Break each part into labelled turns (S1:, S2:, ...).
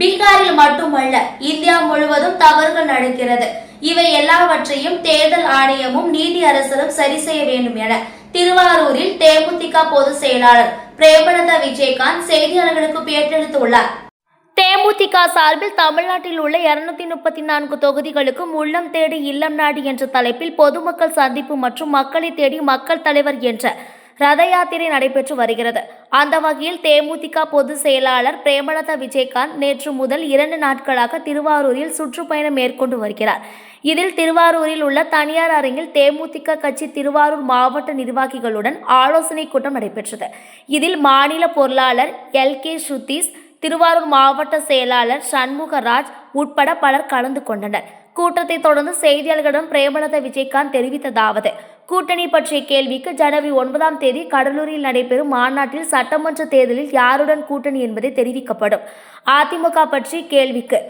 S1: பீகாரில் மட்டுமல்ல இந்தியா முழுவதும் தவறுகள் நடக்கிறது. இவை எல்லாவற்றையும் தேர்தல் ஆணையமும் நீதி அரசரும் சரி செய்ய வேண்டும் என திருவாரூரில் தேமுதிக பொதுச் செயலாளர் பிரேமலதா விஜயகாந்த் செய்தியாளர்களுக்கு பேட்டெடுத்துள்ளார். தேமுதிக சார்பில் தமிழ்நாட்டில் உள்ள இருநூத்தி முப்பத்தி நான்கு தொகுதிகளுக்கும் உள்ளம் தேடி இல்லம் நாடு என்ற தலைப்பில் பொதுமக்கள் சந்திப்பு மற்றும் மக்களை தேடி மக்கள் தலைவர் என்ற ரத யாத்திரை நடைபெற்று வருகிறது. அந்த வகையில் தேமுதிக பொதுச் செயலாளர் பிரேமலதா விஜயகாந்த் நேற்று முதல் இரண்டு நாட்களாக திருவாரூரில் சுற்றுப்பயணம் மேற்கொண்டு வருகிறார். இதில் திருவாரூரில் உள்ள தனியார் அரங்கில் தேமுதிக கட்சி திருவாரூர் மாவட்ட நிர்வாகிகளுடன் ஆலோசனை கூட்டம் நடைபெற்றது. இதில் மாநில பொருளாளர் எல். கே. ஸ்ருதீஸ் திருவாரூர் மாவட்ட செயலாளர் சண்முகராஜ் உட்பட பலர் கலந்து கொண்டனர். கூட்டத்தை தொடர்ந்து செய்தியாளர்களிடம் பிரேமலதா விஜயகாந்த் தெரிவித்ததாவது கூட்டணி பற்றிய கேள்விக்கு ஜனவரி ஒன்பதாம் தேதி கடலூரில் நடைபெறும் மாநாட்டில் சட்டமன்ற தேர்தலில் யாருடன் கூட்டணி என்பதை தெரிவிக்கப்படும். அதிமுக பற்றி கேள்விக்கு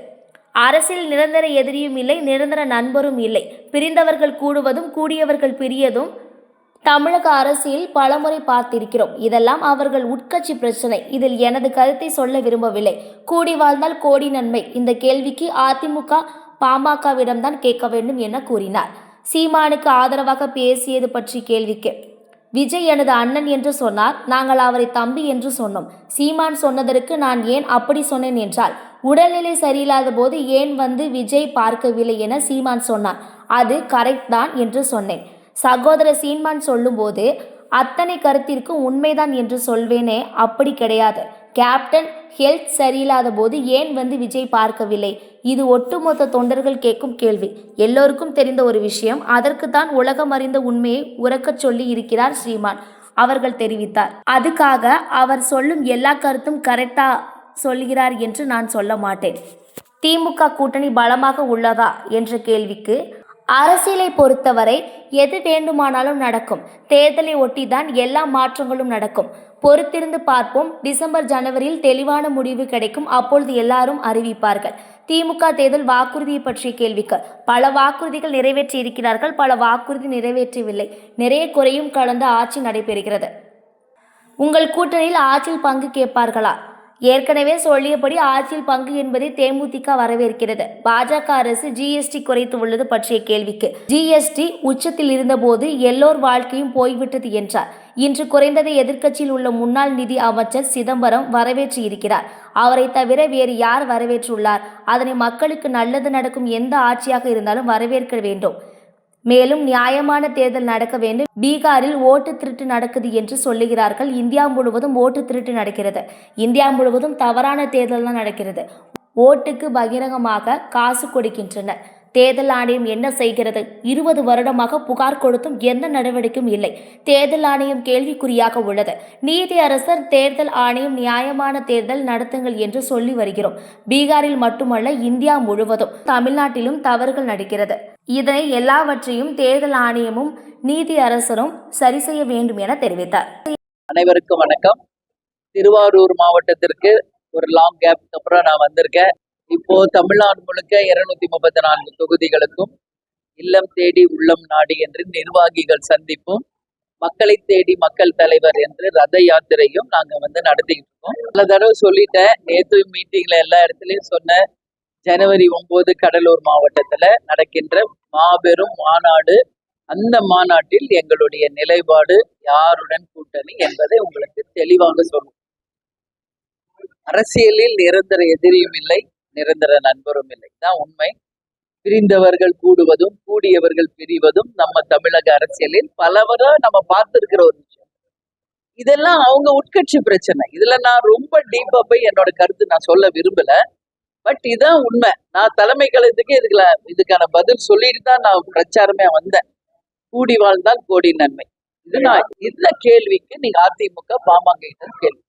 S1: அரசியல் நிரந்தர எதிரியும் இல்லை நிரந்தர நண்பரும் இல்லை. பிரிந்தவர்கள் கூடுவதும் கூடியவர்கள் பிரியதும் தமிழக அரசியல் பலமுறை பார்த்திருக்கிறோம். இதெல்லாம் அவர்கள் உட்கட்சி பிரச்சனை. இதில் எனது கருத்தை சொல்ல விரும்பவில்லை. கூடி வாழ்ந்தால் கோடி நன்மை. இந்த கேள்விக்கு அதிமுக பாமகவிடம்தான் கேட்க வேண்டும் என கூறினார். சீமானுக்கு ஆதரவாக பேசியது பற்றி கேள்விக்கு. விஜய் எனது அண்ணன் என்று சொன்னார். நாங்கள் அவரை தம்பி என்று சொன்னோம். சீமான் சொன்னதற்கு நான் ஏன் அப்படி சொன்னேன் என்றால் உடல்நிலை சரியில்லாத போது ஏன் வந்து விஜய் பார்க்கவில்லை என சீமான் சொன்னார். அது கரெக்ட் தான் என்று சொன்னேன். சகோதரர் சீமான் சொல்லும்போது அத்தனை கருத்திற்கு உண்மைதான் என்று சொல்வேனே அப்படி கிடையாது. கேப்டன் ஹெல்த் சரியில்லாத போது ஏன் வந்து விஜய் பார்க்கவில்லை? இது ஒட்டுமொத்த தொண்டர்கள் கேட்கும் கேள்வி. எல்லோருக்கும் தெரிந்த ஒரு விஷயம் அதற்கு தான் உலகம் அறிந்த உண்மையை உறக்கச் சொல்லி இருக்கிறார் ஸ்ரீமான். அவர்கள் தெரிவித்தார். அதுக்காக அவர் சொல்லும் எல்லா கருத்தும் கரெக்டா சொல்கிறார் என்று நான் சொல்ல மாட்டேன். திமுக கூட்டணி பலமாக உள்ளதா என்ற கேள்விக்கு அரசியலை பொறுத்தவரை எது வேண்டுமானாலும் நடக்கும். தேர்தலை ஒட்டி தான் எல்லா மாற்றங்களும் நடக்கும். பொறுத்திருந்து பார்ப்போம். டிசம்பர் ஜனவரியில் தெளிவான முடிவு கிடைக்கும். அப்பொழுது எல்லாரும் அறிவிப்பார்கள். திமுக தேர்தல் வாக்குறுதியை பற்றிய கேள்விக்கு பல வாக்குறுதிகள் நிறைவேற்றி இருக்கிறார்கள் பல வாக்குறுதி நிறைவேற்றவில்லை. நிறைய குறையும் கலந்து ஆட்சி நடைபெறுகிறது. உங்கள் கூட்டணியில் ஆட்சியில் பங்கு கேட்பார்களா? ஏற்கனவே சொல்லியபடி ஆட்சியில் பங்கு என்பதை தேமுதிக வரவேற்கிறது. பாஜக அரசு ஜிஎஸ்டி குறைத்து உள்ளது பற்றிய கேள்விக்கு. ஜிஎஸ்டி உச்சத்தில் இருந்தபோது எல்லோர் வாழ்க்கையும் போய்விட்டது என்றார். இன்று குறைந்ததை எதிர்க்கட்சியில் உள்ள முன்னாள் நிதி அமைச்சர் சிதம்பரம் வரவேற்று இருக்கிறார். அவரை தவிர வேறு யார் வரவேற்றுள்ளார்? அதனை மக்களுக்கு நல்லது நடக்கும் எந்த ஆட்சியாக இருந்தாலும் வரவேற்க வேண்டும். மேலும் நியாயமான தேர்தல் நடக்க வேண்டும். பீகாரில் ஓட்டு திருட்டு நடக்குது என்று சொல்லுகிறார்கள். இந்தியா முழுவதும் ஓட்டு திருட்டு நடக்கிறது. இந்தியா முழுவதும் தவறான தேர்தல் தான் நடக்கிறது. ஓட்டுக்கு பகிரங்கமாக காசு கொடுக்கின்றனர். தேர்தல் ஆணையம் என்ன செய்கிறது? இருபது வருடமாக புகார் கொடுத்தும் எந்த நடவடிக்கையும் இல்லை. தேர்தல் ஆணையம் கேள்விக்குறியாக உள்ளது. நீதி அரசர் தேர்தல் ஆணையம் நியாயமான தேர்தல் நடத்துங்கள் என்று சொல்லி வருகிறோம். பீகாரில் மட்டுமல்ல இந்தியா முழுவதும் தமிழ்நாட்டிலும் தவறுகள் நடக்கிறது. இதனை எல்லாவற்றையும் தேர்தல் ஆணையமும் நீதி அரசரும் சரி செய்ய வேண்டும் என தெரிவித்தார்.
S2: அனைவருக்கும் வணக்கம். திருவாரூர் மாவட்டத்திற்கு ஒரு லாங் கேப்க்கு அப்புறம் நான் வந்திருக்கேன். இப்போ தமிழ்நாடு முழுக்க இருநூத்தி முப்பத்தி நான்கு தொகுதிகளுக்கும் இல்லம் தேடி உள்ளம் நாடி என்று நிர்வாகிகள் சந்திப்பும் மக்களை தேடி மக்கள் தலைவர் என்று ரத யாத்திரையும் நாங்க வந்து நடத்திக்கிட்டு இருக்கோம். பல தடவை சொல்லிட்டேன். நேற்று மீட்டிங்ல எல்லா இடத்துலயும் சொன்னேன். ஜனவரி ஒன்பது கடலூர் மாவட்டத்துல நடக்கின்ற மாபெரும் மாநாடு. அந்த மாநாட்டில் எங்களுடைய நிலைப்பாடு யாருடன் கூட்டணி என்பதை உங்களுக்கு தெளிவாக சொல்லும். அரசியலில் நிரந்தர எதிரியும் இல்லை நிரந்தர நண்பரும் இல்லை. தான் உண்மை. பிரிந்தவர்கள் கூடுவதும் கூடியவர்கள் பிரிவதும் நம்ம தமிழக அரசியலில் பலவரா நம்ம பார்த்திருக்கிற ஒரு விஷயம். இதெல்லாம் அவங்க உட்கட்சி பிரச்சனை. இதுல நான் ரொம்ப டீப்பா போய் என்னோட கருத்து நான் சொல்ல விரும்பல. பட் இதான் உண்மை. நான் தலைமை கழகத்துக்கு இதுக்குல இதுக்கான பதில் சொல்லிட்டு தான் நான் பிரச்சாரமே வந்தேன். கூடி வாழ்ந்தால் கோடி நன்மை. இது நான் இந்த கேள்விக்கு நீங்க அதிமுக பாமக கிட்ட கேள்வி.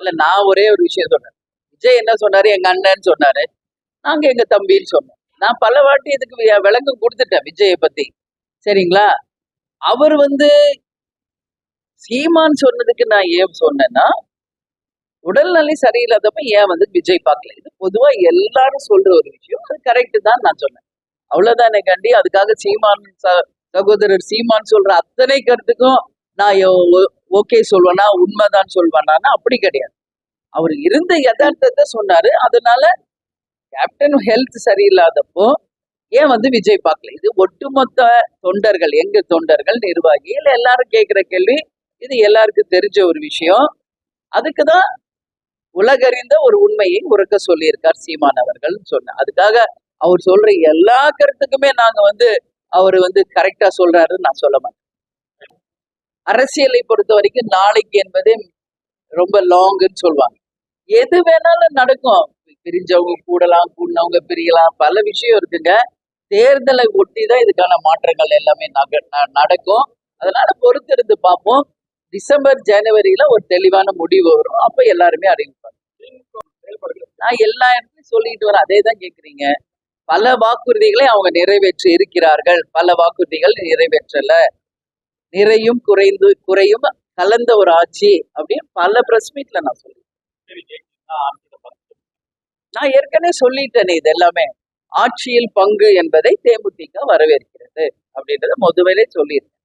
S2: இல்ல நான் ஒரே ஒரு விஷயம் சொன்னேன் விஜய் என்ன சொன்னாரு? எங்க அண்ணன் சொன்னாரு. நாங்க எங்க தம்பின்னு சொன்னோம். நான் பல வாட்டி இதுக்கு விளக்கம் கொடுத்துட்டேன் விஜயை பத்தி. சரிங்களா? அவர் வந்து சீமான் சொன்னதுக்கு நான் ஏன் சொன்னேன்னா உடல்நிலை சரியில்லாதப்ப ஏன் வந்து விஜய் பார்க்கல? இது பொதுவா எல்லாரும் சொல்ற ஒரு விஷயம். அது கரெக்டு தான் நான் சொன்னேன். அவ்வளவுதானே கண்டி அதுக்காக சீமான் ச- சகோதரர் சீமான் சொல்ற அத்தனை கருத்துக்கும் நான் ஓகே சொல்வேனா உண்மைதான் சொல்வேனா அப்படி கிடையாது. அவர் இருந்த யதார்த்தத்தை சொன்னாரு. அதனால கேப்டன் ஹெல்த் சரியில்லாதப்போ ஏன் வந்து விஜய் பார்க்கல? இது ஒட்டுமொத்த தொண்டர்கள் எங்க தொண்டர்கள் நிர்வாகிகள் எல்லாரும் கேட்கிற கேள்வி. இது எல்லாருக்கும் தெரிஞ்ச ஒரு விஷயம். அதுக்குதான் உலகறிந்த ஒரு உண்மையை உறக்க சொல்லியிருக்கார் சீமான் அவர்கள் சொன்ன அதுக்காக அவர் சொல்ற எல்லா கருத்துக்குமே நாங்க வந்து அவர் வந்து கரெக்டா சொல்றாருன்னு நான் சொல்ல மாட்டேன். அரசியலை பொறுத்த வரைக்கும் நாளைக்கு என்பது ரொம்ப லாங்குன்னு சொல்லுவாங்க. எது வேணாலும் நடக்கும். பிரிஞ்சவங்க கூடலாம் கூடினவங்க பிரியலாம் பல விஷயம் இருக்குங்க. தேர்தலை ஒட்டி தான் இதுக்கான மாற்றங்கள் எல்லாமே நக- நடக்கும். அதனால பொறுத்திருந்து பார்ப்போம். டிசம்பர் ஜனவரியில ஒரு தெளிவான முடிவு வரும். அப்ப எல்லாருமே அறிவிப்பாங்க. நான் எல்லா இடத்துலையும் சொல்லிட்டு வரேன் அதே தான் கேக்குறீங்க. பல வாக்குறுதிகளை அவங்க நிறைவேற்றி இருக்கிறார்கள். பல வாக்குறுதிகள் நிறைவேற்றல. நிறையும் குறைந்து குறையும் கலந்த ஒரு ஆட்சி அப்படின்னு பல பிரஸ் மீட்ல நான் சொல்லிட்டேன். நான் ஏற்கனவே சொல்லிட்டேனே இது எல்லாமே. ஆட்சியில் பங்கு என்பதை தேமுதிக வரவேற்கிறது அப்படின்றத முதவே சொல்லியிருக்கேன்.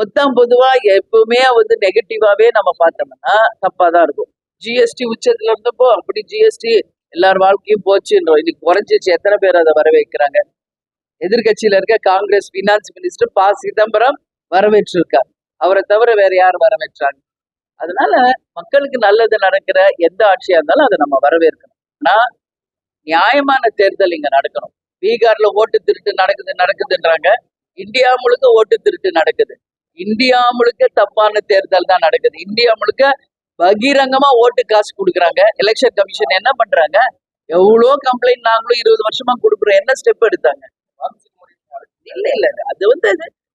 S2: மொத்தம் பொதுவா எப்பவுமே வந்து நெகட்டிவாவே நம்ம பார்த்தோம்னா தப்பா தான் இருக்கும் ஜிஎஸ்டி உச்சத்துல இருந்தப்போ அப்படி ஜிஎஸ்டி எல்லார் வாழ்க்கையும் போச்சுன்றோம். இன்னைக்கு குறைஞ்சிச்சு எத்தனை பேர் அதை வரவேற்கிறாங்க? எதிர்கட்சியில இருக்க காங்கிரஸ் பினான்ஸ் மினிஸ்டர் ப சிதம்பரம் வரவேற்றிருக்கார். அவரை தவிர வேற யார் வரவேற்றாங்க? அதனால மக்களுக்கு நல்லது நடக்கிற எந்த ஆட்சியா இருந்தாலும் அதை நம்ம வரவேற்கணும். ஆனா நியாயமான தேர்தல் இங்க நடக்கணும். பீகார்ல ஓட்டு திருட்டு நடக்குது நடக்குதுன்றாங்க. இந்தியா முழுக்க ஓட்டு திருட்டு நடக்குது. இந்தியா முழுக்க தப்பான தேர்தல் தான் நடக்குது. இந்தியா முழுக்க பகிரங்கமா ஓட்டு காசு கொடுக்குறாங்க. எலெக்ஷன் கமிஷன் என்ன பண்றாங்க? எவ்வளோ கம்ப்ளைண்ட் நாங்களும் இருபது வருஷமா கொடுக்குறோம். என்ன ஸ்டெப் எடுத்தாங்க? இல்ல இல்ல அது வந்து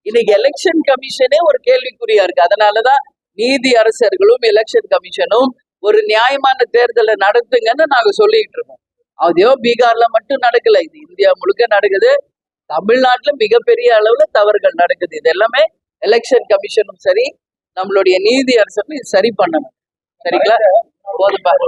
S2: இன்னைக்கு எலெக்ஷன் கமிஷனே ஒரு கேள்விக்குறியா இருக்கு. அதனாலதான் நீதி அரசர்களும் எலெக்ஷன் கமிஷனும் ஒரு நியாயமான தேர்தலை நடத்துங்கன்னு நாங்க சொல்லிட்டு இருக்கோம். அதோ பீகார்ல மட்டும் நடக்கல. இது இந்தியா முழுக்க நடக்குது. தமிழ்நாட்டுல மிகப்பெரிய அளவுல தவறுகள் நடக்குது. இது எல்லாமே எலெக்ஷன் கமிஷனும் சரி நம்மளுடைய நீதி அரசும் சரி பண்ணணும். சரிங்களா? போதும் பாருங்க.